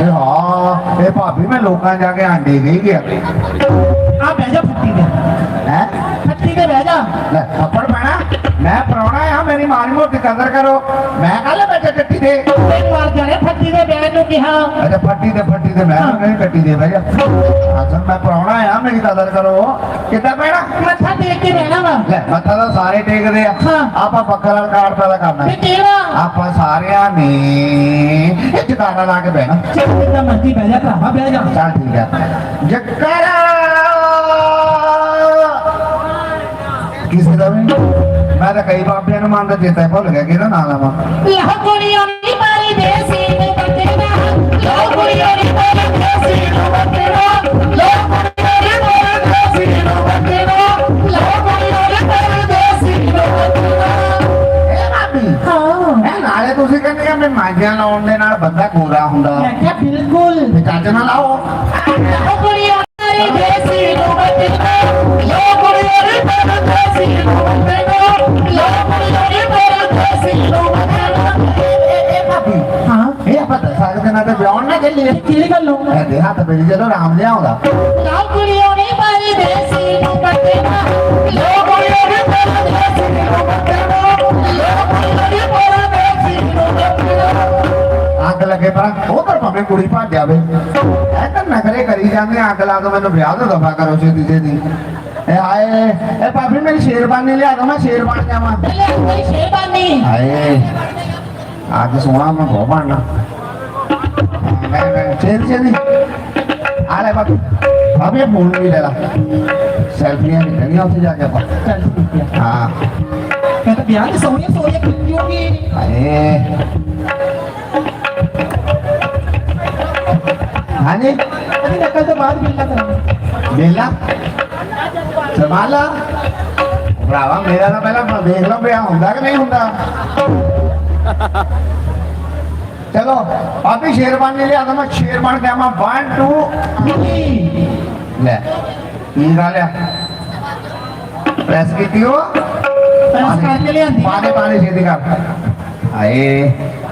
ਇਹ ਹਾਂ ਇਹ ਭਾਬੀ ਮੈਂ ਲੋਕਾਂ ਜਾ ਕੇ ਆਂਡੇ ਗਈ ਗਿਆ। ਆ ਬਹਿ ਜਾ ਫੱਟੀ ਤੇ। ਹੈ? ਫੱਟੀ ਤੇ ਬਹਿ ਜਾ। ਲੈ ਥੱਪੜ ਪੈਣਾ। ਮੈਂ ਪਰੌਣਾ ਆ ਮੇਰੀ ਮਾੜੀ ਮੋਟੀ ਕਦਰ ਕਰੋ। ਮੈਂ ਕੱਲ ਬੈਠੇ ਟੱਟੀ ਦੇ ਤੇ ਮਾਰ ਜਾਣੇ ਫੱਟੀ ਦੇ ਬਹਿ ਨੂੰ ਕਿਹਾ। ਅਰੇ ਫੱਟੀ ਤੇ ਫੱਟੀ ਤੇ ਮੈਂ ਨਹੀਂ ਕੱਟੀ ਦੇ ਬਈ ਅਸਲ ਮੈਂ ਆ ਮੇਰੀ ਕਦਰ ਕਰੋ। ਕਿੱਦਾਂ ਪੈਣਾ? ਮੱਥਾ ਟੇਕ ਕੇ ਰਹਿਣਾ ਵਾ। ਲੈ ਮੱਥਾ ਤਾਂ ਸਾਰੇ ਟੇਕਦੇ ਆ। ਹਾਂ। ਆਪਾਂ ਪੱਖਾ ਨਾਲ ਕਾਰਡ ਪੈਦਾ ਕਰਨਾ ਤੇ ਹੈ। ਕਿਹੜਾ? ਆਪਾਂ ਸਾਰਿਆਂ ਨੇ ਇਹ ਜਗਾਰਾ ਲਾ ਕੇ ਬਹਿਣਾ। ਚੱਲ ਜਿੱਦਾਂ ਮਰਜ਼ੀ ਬਹਿ ਜਾ ਭਰਾਵਾ ਬਹਿ ਜਾ। ਚੱਲ ਠੀਕ ਹੈ ਜਗਾਰਾ ਕਿਸੇ ਦਾ ਵੀ ਮੈਂ ਤਾਂ ਕਈ ਬਾਬਿਆਂ ਨੂੰ ਮੰਨਦਾ ਚੇਤਾ ਭੁੱਲ ਗਿਆ ਕਿਹਦਾ ਨਾਮ ਲਵਾਂ। ਲਹ ਕੁੜੀਆਂ ਨੀ ਮਾਰੀ ਦੇਸੀ ਨੂੰ। ਬੱਤੇਰਾ ਲਹ ਕੁੜੀਆਂ ਨੀ ਨਾਲੇ ਤੁਸੀਂ ਕਹਿੰਦੇ ਆ ਮੈਂ ਮਾਂਜਿਆਂ ਲਾਉਣ ਦੇ ਨਾਲ ਬੰਦਾ ਗੋਰਾ ਹੁੰਦਾ। ਮੈਂ ਕਿਹਾ ਬਿਲਕੁਲ। ਤੇ ਚੱਜ ਨਾਲ ਲਾਓ ਲਹ ਕੁੜੀਆਂ ਮਾਰੀ ਦੇਸੀ ਨੂੰ ਬੱਤੇਰਾ ਲਹ ਕੁੜੀਆਂ ਮਾਰੀ ਦੇਸੀ ਨੂੰ ਬੱਤੇਰਾ ਲਹ ਕੁੜੀਆਂ ਮਾਰੀ ਦੇਸੀ ਨੂੰ ਬੱਤੇਰਾ ਇਹ ਬਾਬੀ ਹਾਂ। ਇਹ ਆਪਾਂ ਕੁ ਦਿਨਾਂ ਤੇ ਵਿਆਹਣ ਨਾ ਚੱਲੀਏ ਕਿਹੜੀ ਗੱਲੋਂ ਇਹ ਦੇ ਹੱਥ ਵਿੱਚ ਜਦੋਂ ਰਾਮ ਲਿਆਉਂਦਾ। ਕੁੜੀਓ ਨੀ ਮਾਰੀ ਦੇਸੀ ਨੂੰ ਬੱਤੇਰਾ ਲੋ ਨੀ ਮਾਰੀ ਦੇਸੀ ਨੂੰ ਬੱਤੇਰਾ ਉਹ ਤਾਂ ਭਾਵੇਂ ਕੁੜੀ ਭੱਜ ਜਾਵੇ। ਇਹ ਤਾਂ ਨਖਰੇ ਕਰੀ ਜਾਂਦੇ ਅੱਗ ਲਾ ਦੋ ਮੈਨੂੰ ਵਿਆਹ ਤੋਂ ਦਫਾ ਕਰੋ ਛੇਤੀ ਛੇਤੀ ਇਹ ਹਾਏ ਇਹ ਭਾਬੀ ਮੇਰੀ ਸ਼ੇਰਬਾਨੀ ਲਿਆ ਦੋ ਮੈਂ ਸ਼ੇਰ ਬਣ ਜਾਵਾਂ ਸ਼ੇਬਾਨੀ ਹਾਏ ਅੱਜ ਸੋਹਣਾ ਮੈਂ ਬਹੁਤ ਬਣਨਾ। ਛੇਤੀ ਛੇਤੀ ਆ ਲੈ ਭਾਬੀ। ਇਹ ਫੋਨ ਵੀ ਲੈ ਲਾ। ਸੈਲਫੀਆਂ ਨਿਕਲੀਆਂ ਉੱਥੇ ਜਾ ਕੇ ਆਪਾਂ। ਹੈ। ਮੈਂ ਤਾਂ ਵਿਆਹ ਚ ਸੋਹਣੀਆਂ ਸੋਹਣੀਆਂ ਖਿੱਚੂਗੀ ਹਾਏ ਹਾਂਜੀ ਅਭੀ ਨਕਲ ਤੋਂ ਬਾਅਦ ਮਿਲਣਾ ਕਰਾਂਗੇ ਵੇਲਾ ਸਮਾਲਾ ਭਰਾਵਾ ਮੇਰਾ ਤਾਂ ਪਹਿਲਾਂ ਦੇਖ ਲਓ ਵਿਆਹ ਹੁੰਦਾ ਕਿ ਨਹੀਂ ਹੁੰਦਾ ਚਲੋ ਆਪੀ ਸ਼ੇਰਬਾਨੀ ਲਿਆ ਤਾਂ ਮੈਂ ਸ਼ੇਰ ਬਣ ਗਿਆ ਮੈਂ 1 2 ਲੈ ਕੀ ਗੱਲ ਆ ਪ੍ਰੈਸ ਕੀਤੀ ਹੋ ਪ੍ਰੈਸ ਕਰਕੇ ਲਿਆਂਦੀ ਪਾਣੀ ਪਾਣੀ ਛੇਤੀ ਕਰ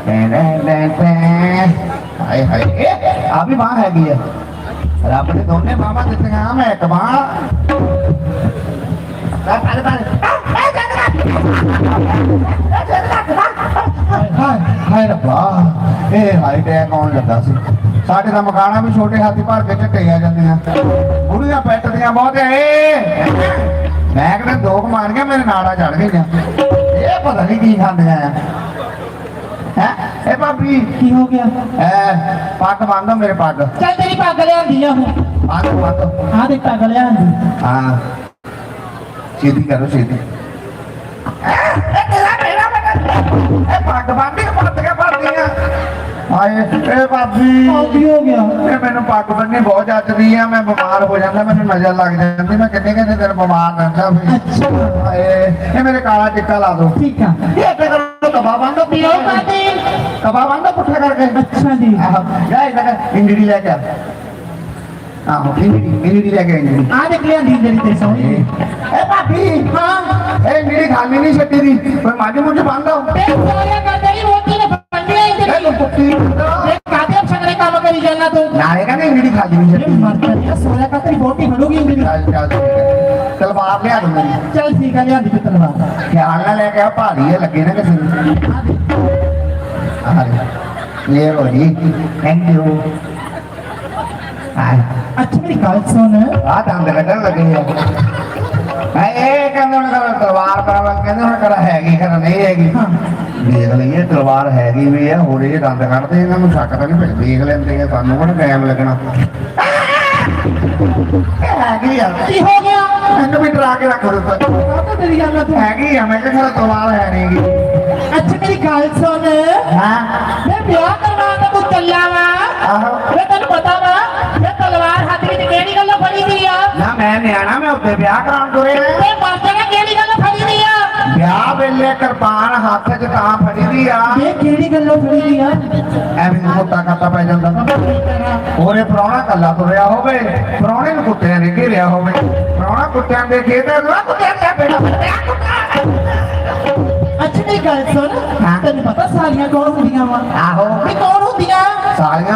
ਟੈਂ ਟੈਂ ਟੈਂ ਟੈਂ। ਹਾਏ ਹਾਏ ਆ ਵੀ ਬਾਹ ਹੈਗੀ ਆ। ਰੱਬ ਨੇ ਦੋਨੇ ਬਾਹਾਂ ਦਿੱਤੀਆਂ ਮੈਂ ਇੱਕ ਬਾਹ। ਲੈ ਪਾਣੀ ਪਾਣੀ ਹਾਏ ਹਾਏ ਰੱਬਾ, ਇਹ ਹਾਈ ਟੈਕ ਆਉਣ ਲੱਗਾ ਸੀ। ਸਾਡੇ ਦਾ ਮਕਾਨਾ ਵੀ ਛੋਟੇ ਹਾਥੀ ਭਰ ਕੇ ਝੱਟੇ ਆ ਜਾਂਦੀਆਂ। ਬੁੜੀਆਂ ਪੈਟਦੀਆਂ ਬਹੁਤ ਏ ਮੈਂ ਕਹਿੰਦਾ ਦੋ ਕੁ ਗਿਆ ਮੇਰੇ ਨਾੜਾ ਚੜ ਗਈਆਂ। ਇਹ ਪਤਾ ਨਹੀਂ ਕੀ ਖਾਂਦੀਆਂ ਆ। ਹੈ ਇਹ ਭਾਬੀ ਕੀ ਹੋ ਗਿਆ ਐ ਪੱਗ ਬੰਨ੍ਹੋ ਮੇਰੇ ਪੱਗ ਚੱਲ ਤੇਰੀ ਪੱਗ ਲਿਆਂਦੀ ਆ ਹੁਣ ਪੱਗ ਬੰਨ੍ਹੋ ਆਹ ਦੇ ਪੱਗ ਲਿਆਂਦੀ ਹਾਂ ਛੇਤੀ ਕਰੋ ਛੇਤੀ ਇਹ ਪੱਗ ਬੰਨ੍ਹ ਕੇ ਪੱਟ ਕੇ ਭਰਦੀਆਂ ਹਾਏ ਇਹ ਭਾਬੀ ਆਹ ਕੀ ਹੋ ਗਿਆ ਇਹ ਮੈਨੂੰ ਪੱਗ ਬੰਨੀ ਬਹੁਤ ਜੱਜਦੀ ਆ ਮੈਂ ਬਿਮਾਰ ਹੋ ਜਾਂਦਾ ਮੈਨੂੰ ਨਜ਼ਰ ਲੱਗ ਜਾਂਦੀ ਮੈਂ ਕਿੰਨੇ ਕਿੰਨੇ ਦਿਨ ਬਿਮਾਰ ਰਹਿੰਦਾ ਵੀ ਅੱਛਾ ਹਾਏ ਇਹ ਮੇਰੇ ਕਾਲਾ ਟਿੱਕਾ ਲਾ ਦੋ ਠੀਕ ਆ ਇਹ ਤੇ ਕਰੋ ਤਬਾ ਬੰਦੋ ਪੀਓ ਕਾਤੇ ਤਬਾ ਬੰਦੋ ਪੁੱਠਾ ਕਰਕੇ। ਅੱਛਾ ਜੀ। ਆਹੋ ਜਾ ਇਹ ਇੰਜੜੀ ਲੈ ਕੇ ਆ। ਆਹੋ ਇੰਜੜੀ ਇੰਜੜੀ ਲੈ ਕੇ ਆ, ਇੰਜੜੀ ਆਹ ਦੇਖ ਲਿਆਂਦੀ ਜਿਹੜੀ ਤੇ ਸੋਹਣੀ। ਇਹ ਭਾਬੀ ਹਾਂ। ਇਹ ਇੰਜੜੀ ਖਾਲੀ ਨਹੀਂ ਛੱਡੀ ਦੀ। ਕੋਈ ਮਾਝੇ ਮੁੱਝ ਬੰਦੋ ਤੇ ਸੋਇਆ ਕਰਦੇ ਹੀ ਰੋਟੀ ਨੇ ਆਈ ਇਹ ਤੂੰ ਕੁੱਤੀ ਇਹ ਕਾਦੇ ਛਗੜੇ ਕੰਮ ਕਰੀ ਜਾਂਦਾ ਤੂੰ? ਨਾਲੇ ਕਹਿੰਦੇ ਇੰਜੜੀ ਖਾਲੀ ਨਹੀਂ ਇਹ ਛੱਡੀ ਮਰ ਜਾ ਸੋਇਆ ਕਾ ਤੇਰੀ ਬੋਟੀ ਫੜੂਗੀ ਇੰਦਰੀ ਚੱਲ ਚੱਲ। ਤਲਵਾਰ ਲਿਆ ਦੋ ਮੇਰੀ। ਚੱਲ ਠੀਕ ਆ ਲਿਆਂਦੀ ਤੇ ਤਲਵਾਰ। ਖਿਆਲ ਨਾਲ ਲੈ ਕੇ ਆ ਭਾਰੀ ਹੈ ਲੱਗੇ ਨਾ ਕਿਸੇ ਨੂੰ। ਆਹ ਇਹ ਹੋ ਜੀ ਥੈਂਕ ਯੂ ਆ ਅੱਛਾ ਮੇਰੀ ਗੱਲ ਸੁਣ ਆ ਦੰਦ ਕੱਢਣ ਲੱਗੇ ਆ ਆ ਇਹ ਕਹਿੰਦੇ ਹੁਣ ਕਰ ਤਲਵਾਰ ਪਰ ਕਹਿੰਦੇ ਹੁਣ ਕਰ ਹੈਗੀ ਕਰ ਨਹੀਂ ਹੈਗੀ ਹਾਂ। ਦੇਖ ਲਈਏ ਤਲਵਾਰ ਹੈਗੀ ਵੀ ਆ ਹੋਰ ਇਹ ਦੰਦ ਕੱਢਦੇ ਇਹਨਾਂ ਨੂੰ ਸ਼ੱਕ ਤਾਂ ਨਹੀਂ ਪਿਆ ਦੇਖ ਲੈਂਦੇ ਆ ਸਾਨੂੰ ਕੋਣ ਟਾਈਮ ਲੱਗਣਾ ਇਹ ਹੈਗੀ ਆ ਕੀ ਹੋ ਗਿਆ ਮੈਨੂੰ ਵੀ ਡਰਾ ਕੇ ਰੱਖ ਦਿੱਤਾ ਕਾਹਤੋਂ ਤੇਰੀ ਗੱਲ ਆ ਤੂੰ ਹੈਗੀ ਆ ਮੈਂ ਕਿਹਾ ਖਰਾ ਤਲਵਾਰ ਹੈ ਨਹੀਂਗੀ ਅੱਛਾ ਮੇਰੀ ਗੱਲ ਸੁਣ ਹਾਂ ਮੈਂ ਵਿਆਹ ਕਰਵਾਉਣ ਦਾ ਤੂੰ ਚੱਲਿਆ ਵਾ ਆਹੋ ਮੈਂ ਤੈਨੂੰ ਪਤਾ ਵਾ ਮੈਂ ਤਲਵਾਰ ਹੱਥ ਵਿੱਚ ਕਿਹੜੀ ਗੱਲੋਂ ਫੜੀ ਦੀ ਆ ਨਾ ਮੈਂ ਨਿਆਣਾ ਮੈਂ ਉੱਤੇ ਵਿਆਹ ਕਰਾਉਣ ਤੁਰੇ ਤੇ ਮਾਤਾ ਕਿਹੜੀ ਗੱਲੋਂ ਫੜੀ ਦੀ ਆ ਵਿਆਹ ਵੇਲੇ ਕਿਰਪਾਨ ਹੱਥ 'ਚ ਤਾਂ ਫੜੀ ਦੀ ਆ ਇਹ ਕਿਹੜੀ ਗੱਲੋਂ ਫੜੀ ਦੀ ਆ ਐਵੇਂ ਮੋਟਾ ਕਾਤਾ ਪੈ ਜਾਂਦਾ ਉਹਨੇ ਪ੍ਰਾਹੁਣਾ ਕੱਲਾ ਤੁਰਿਆ ਹੋਵੇ ਪ੍ਰਾਹੁਣੇ ਨੂੰ ਕੁੱਤਿਆਂ ਨੇ ਘੇਰਿਆ ਹੋਵੇ ਪ੍ਰਾਹੁਣਾ ਕੁੱਤਿਆਂ ਦੇ ਖੇਤ ਨੂੰ ਕੁੱਤਿਆਂ ਦੇ ਬੇੜਾ ਅੱਛਾ ਮੇਰੀ ਗੱਲ ਸੁਣ ਹਾਂ। ਤੈਨੂੰ ਪਤਾ ਸਾਲੀਆਂ ਕੌਣ ਹੁੰਦੀਆਂ ਵਾ? ਆਹੋ। ਵੀ ਕੌਣ ਹੁੰਦੀਆਂ? ਸਾਲੀਆਂ